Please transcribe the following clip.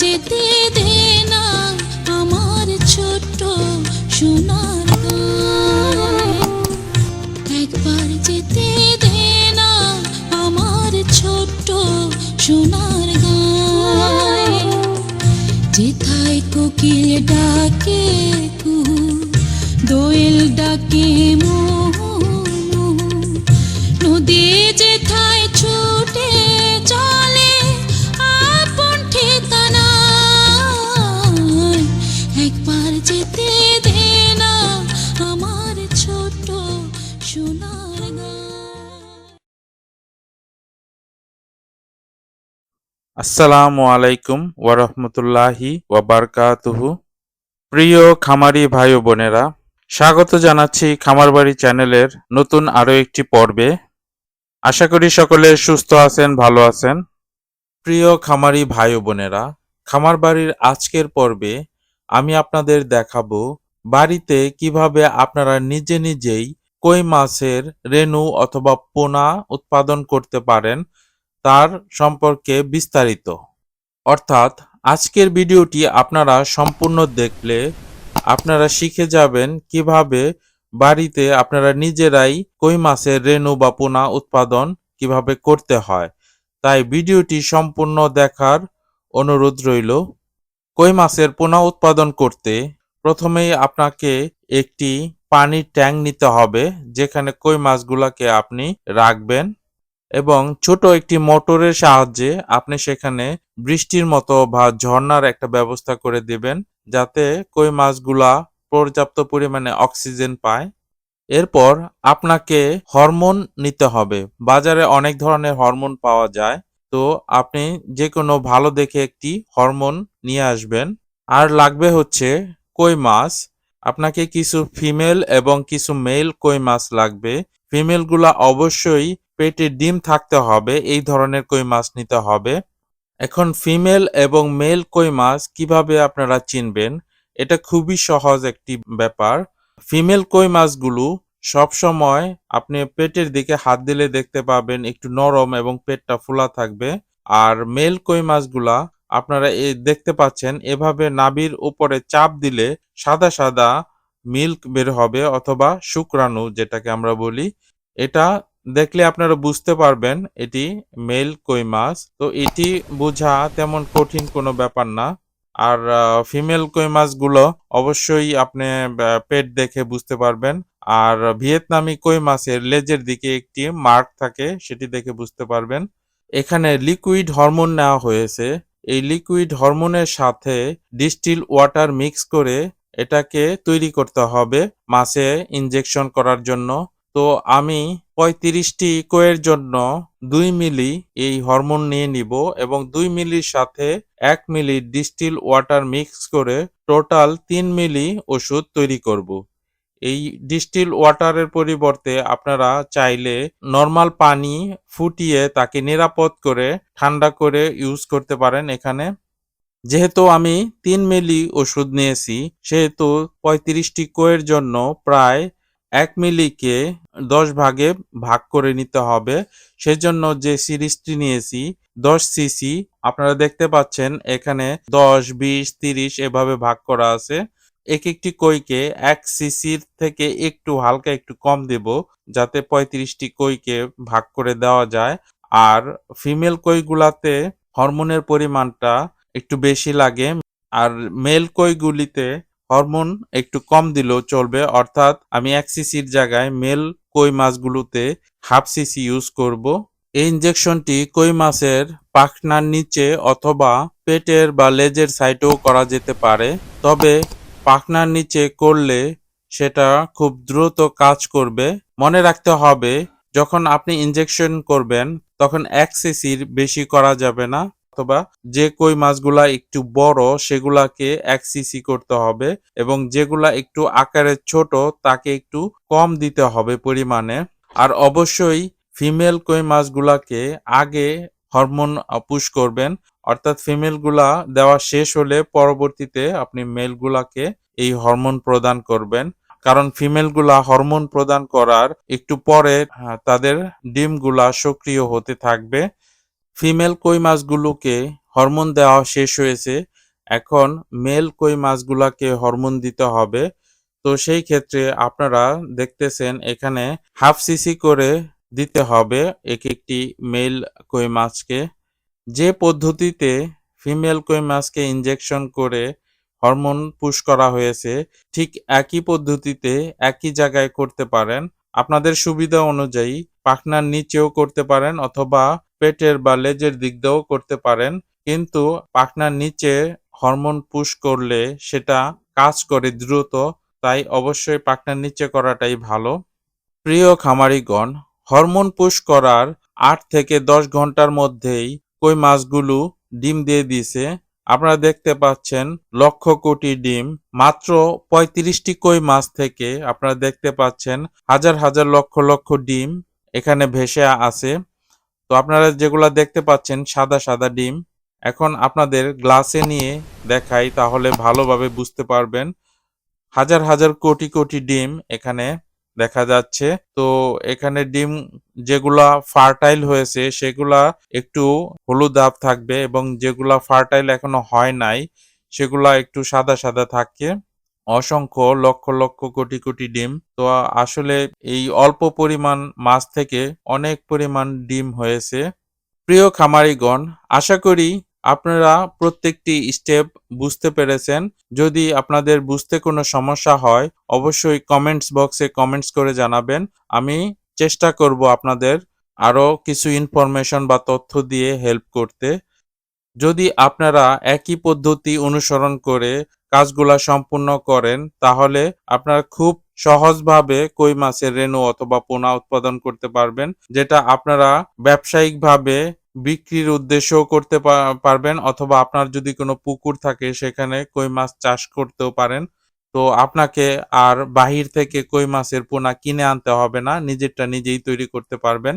যেতে আসসালামু আলাইকুম ওয়ারহমতুল্লাহি ওয়াবারকাতুহু। প্রিয় খামারি ভাই বোনেরা, স্বাগত জানাচ্ছি খামারবাড়ি চ্যানেলের নতুন আরও একটি পর্বে। আশা করি সকলে সুস্থ আছেন, ভালো আছেন। প্রিয় খামারি ভাই বোনেরা, খামারবাড়ির আজকের পর্বে আমি আপনাদের দেখাবো বাড়িতে কীভাবে আপনারা নিজে নিজেই কই মাছের রেণু অথবা পোনা উৎপাদন করতে পারেন তার সম্পর্কে বিস্তারিত। অর্থাৎ, আজকের ভিডিওটি আপনারা সম্পূর্ণ দেখলে আপনারা শিখে যাবেন কীভাবে বাড়িতে আপনারা নিজেরাই কই মাছের রেণু বা পোনা উৎপাদন কীভাবে করতে হয়। তাই ভিডিওটি সম্পূর্ণ দেখার অনুরোধ রইল। কই মাছের পোনা উৎপাদন করতে প্রথমেই আপনাকে একটি পানির ট্যাঙ্ক নিতে হবে, যেখানে কই মাছগুলাকে আপনি রাখবেন। এবং ছোট একটি মোটরের সাহায্যে আপনি সেখানে বৃষ্টির মতো বা ঝর্ণার একটা ব্যবস্থা করে দিবেন যাতে কই মাছগুলা পর্যাপ্ত পরিমাণে অক্সিজেন পায়। এরপর আপনাকে হরমোন নিতে হবে। বাজারে অনেক ধরনের হরমোন পাওয়া যায়। তো আপনি যে কোনো ভালো দেখে একটি হরমোন নিয়ে আসবেন। আর লাগবে হচ্ছে কই মাছ। আপনাকে কিছু ফিমেল এবং কিছু মেল কই মাছ লাগবে। ফিমেলগুলা অবশ্যই পেটে ডিম থাকতে হবে, এই ধরনের কই মাছ নিতে হবে। এখন ফিমেল এবং মেল কই মাছ কীভাবে আপনারা চিনবেন? এটা খুবই সহজ একটি ব্যাপার। ফিমেল কই মাছগুলো সব সময় আপনি পেটের দিকে হাত দিলে দেখতে পাবেন একটু নরম এবং পেটটা ফোলা থাকবে। আর মেল কই মাছগুলা আপনারা দেখতে পাচ্ছেন, এভাবে নাবির উপরে চাপ দিলে সাদা সাদা মিল্ক বের হবে অথবা শুক্রাণু যেটাকে আমরা বলি। এটা দেখলে আপনারা বুঝতে পারবেন এটি মেল কই মাছ। তো এটি বোঝা তেমন কঠিন কোনো ব্যাপার না। আর ফিমেল কই মাছগুলো অবশ্যই আপনি পেট দেখে বুঝতে পারবেন। আর, ভিয়েতনামি কই মাছের লেজের দিকে একটি মার্ক থাকে, সেটি দেখে বুঝতে পারবেন। এখানে লিকুইড হরমোন নেওয়া হয়েছে। এই লিকুইড হরমোনের সাথে ডিস্টিল ওয়াটার মিক্স করে এটাকে তৈরি করতে হবে মাছে ইনজেকশন করার জন্য। তো আমি পঁয়ত্রিশটি কোয়ের জন্য দুই মিলি এই হরমোন নিয়ে নিব এবং দুই মিলির সাথে এক মিলি ডিস্টিল ওয়াটার মিক্স করে টোটাল তিন মিলি ওষুধ তৈরি করব। এই ডিস্টিল ওয়াটারের পরিবর্তে আপনারা চাইলে নর্মাল পানি ফুটিয়ে তাকে নিরাপদ করে ঠান্ডা করে ইউজ করতে পারেন এখানে। যেহেতু আমি তিন মিলি ওষুধ নিয়েছি, সেহেতু পঁয়ত্রিশটি কোয়ের জন্য প্রায় এক মিলিকে দশ ভাগে ভাগ করে নিতে হবে। সেজন্য যে সিরিজটি নিয়েছি, দশ সিসি, আপনারা দেখতে পাচ্ছেন এখানে দশ, বিশ, তিরিশ এভাবে ভাগ করা আছে। এক একটি কইকে এক সিসির থেকে একটু হালকা একটু কম দেব, যাতে পঁয়ত্রিশটি কইকে ভাগ করে দেওয়া যায়। আর ফিমেল কইগুলাতে হরমোনের পরিমাণটা একটু বেশি লাগে, আর মেল কইগুলিতে হরমোন একটু কম দিলেও চলবে। অর্থাৎ আমি এক সিসির জায়গায় মেল কই মাছগুলোতে হাফ সিসি ইউজ করব। এই ইনজেকশনটি কই মাছের পাখনার নিচে অথবা পেটের বা লেজের সাইডেও করা যেতে পারে, তবে পাখনার নিচে করলে সেটা খুব দ্রুত কাজ করবে। মনে রাখতে হবে, যখন আপনি ইঞ্জেকশন করবেন, তখন এক সিসির বেশি করা যাবে না। অথবা যে কই মাছগুলা একটু বড় সেগুলাকে এক সিসি করতে হবে এবং যেগুলা একটু আকারে ছোট তাকে একটু কম দিতে হবে পরিমাণে। আর অবশ্যই ফিমেল কই মাছগুলাকে আগে হরমোন পুশ করবেন অর্থাৎ ফিমেলগুলা দেওয়া শেষ হলে পরবর্তীতে আপনি মেলগুলাকে এই হরমোন প্রদান করবেন। কারণ ফিমেলগুলা হরমোন প্রদান করার একটু পরে আহ, তাদের ডিমগুলা সক্রিয় হতে থাকবে। ফিমেল কই মাছগুলোকে হরমোন দেওয়া শেষ হয়েছে, এখন মেল কই মাছগুলাকে হরমোন দিতে হবে। তো সেই ক্ষেত্রে আপনারা দেখতেছেন এখানে হাফ সিসি করে দিতে হবে এক একটি মেল কই মাছকে। যে পদ্ধতিতে ফিমেল কই মাছকে ইনজেকশন করে হরমোন পুশ করা হয়েছে, ঠিক একই পদ্ধতিতে একই জায়গায় করতে পারেন। আপনাদের সুবিধা অনুযায়ী পাখনার নিচেও করতে পারেন অথবা পেটের বা লেজের দিক দিয়েও করতে পারেন, কিন্তু পাখনার নিচে হরমোন পুশ করলে সেটা কাজ করে দ্রুত, তাই অবশ্যই পাখনার নিচে করাটাই ভালো। প্রিয় খামারিগণ, হরমোন পুশ করার আট থেকে দশ ঘণ্টার মধ্যেই কই মাছগুলো ডিম দিয়ে দিছে আপনারা দেখতে পাচ্ছেন লক্ষ কোটি ডিম, মাত্র পঁয়ত্রিশটি কই মাছ থেকে আপনারা দেখতে পাচ্ছেন হাজার হাজার লক্ষ লক্ষ ডিম এখানে ভেসে আছে তো আপনারা যেগুলা দেখতে পাচ্ছেন, সাদা সাদা ডিম, এখন আপনাদের গ্লাসে নিয়ে দেখাই, তাহলে ভালোভাবে বুঝতে পারবেন। হাজার হাজার কোটি কোটি ডিম এখানে দেখা যাচ্ছে। তো এখানে ডিম যেগুলা ফার্টাইল হয়েছে, সেগুলা একটু হলুদ আভ থাকবে এবং যেগুলা ফার্টাইল এখনও হয় নাই, সেগুলা একটু সাদা সাদা থাকে। অসংখ্য লক্ষ লক্ষ কোটি কোটি ডিম। তো আসলে এই অল্প পরিমাণ মাছ থেকে অনেক পরিমাণ ডিম হয়েছে। প্রিয় খামারিগণ, আশা করি আপনারা প্রত্যেকটি স্টেপ বুঝতে পেরেছেন। যদি আপনাদের বুঝতে কোনো সমস্যা হয়, অবশ্যই কমেন্টস বক্সে কমেন্টস করে জানাবেন। আমি চেষ্টা করব আপনাদের আরও কিছু ইনফরমেশন বা তথ্য দিয়ে হেল্প করতে। যদি আপনারা একই পদ্ধতি অনুসরণ করে কাজগুলা সম্পূর্ণ করেন, তাহলে আপনার খুব সহজভাবে কই মাছের রেণু অথবা পোনা উৎপাদন করতে পারবেন, যেটা আপনারা ব্যবসায়িকভাবে বিক্রির উদ্দেশ্যও করতে পারবেন, অথবা আপনার যদি কোনো পুকুর থাকে সেখানে কই মাছ চাষ করতেও পারেন। তো আপনাকে আর বাহির থেকে কই মাছের পোনা কিনে আনতে হবে না, নিজেরটা নিজেই তৈরি করতে পারবেন।